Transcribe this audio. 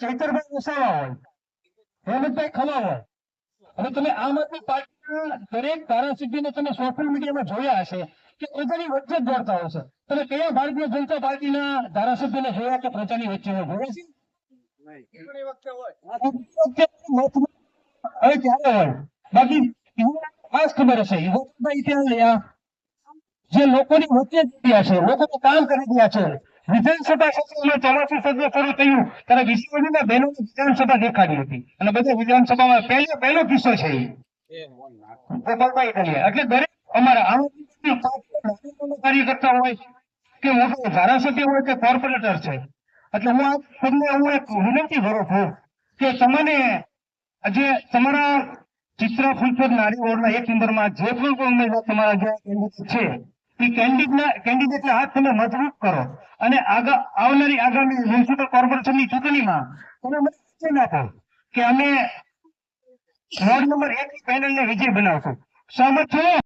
ચૈતરભાઈ વસાવા હોય. હેમંતભાઈ ખમા હોય. અને તમે આમ આદમી પાર્ટીના દરેક ધારાસભ્યને તમે સોશિયલ મીડિયામાં જોયા હશે કે પ્રજાની વચ્ચે જ દોડતા હશે તમે કયા ભારતીય જનતા પાર્ટીના ધારાસભ્યને જોયા કે પ્રજાની વચ્ચે હોય? બાકી ખાસ જે લોકોની વચ્ચે જ છે. લોકોને કામ કરી રહ્યા છે. વિધાનસભા સત્રમાં ચોમાસું સત્ર શરૂ થયું, ત્યારે વિશ્વના બહેનો વિધાનસભા દેખાડી હતી. અને બધા વિધાનસભામાં પહેલો પહેલો કિસ્સો છે એટલે દરેક અમારા કાર્યકર્તા હોય કે ધારાસભ્ય હોય કે કોર્પોરેટર છે. એટલે હું આ તમને હું એક વિનંતી કરું છું કે તમને આજે તમારા ચિત્ર ફૂલપત નારી વોર્ડના એક નંબરમાં જે પણ ઉમેદવાર તમારા જે છે એ કેન્ડિડેટના કેન્ડિડેટના હાથ તમે મજબૂત કરો. અને આગળ આવનારી આગામી મ્યુનિસિપલ કોર્પોરેશનની ચૂંટણીમાં તમે મને આપો કે અમે વોર્ડ નંબર એક પેનલને વિજય બનાવશું. સહમત છો?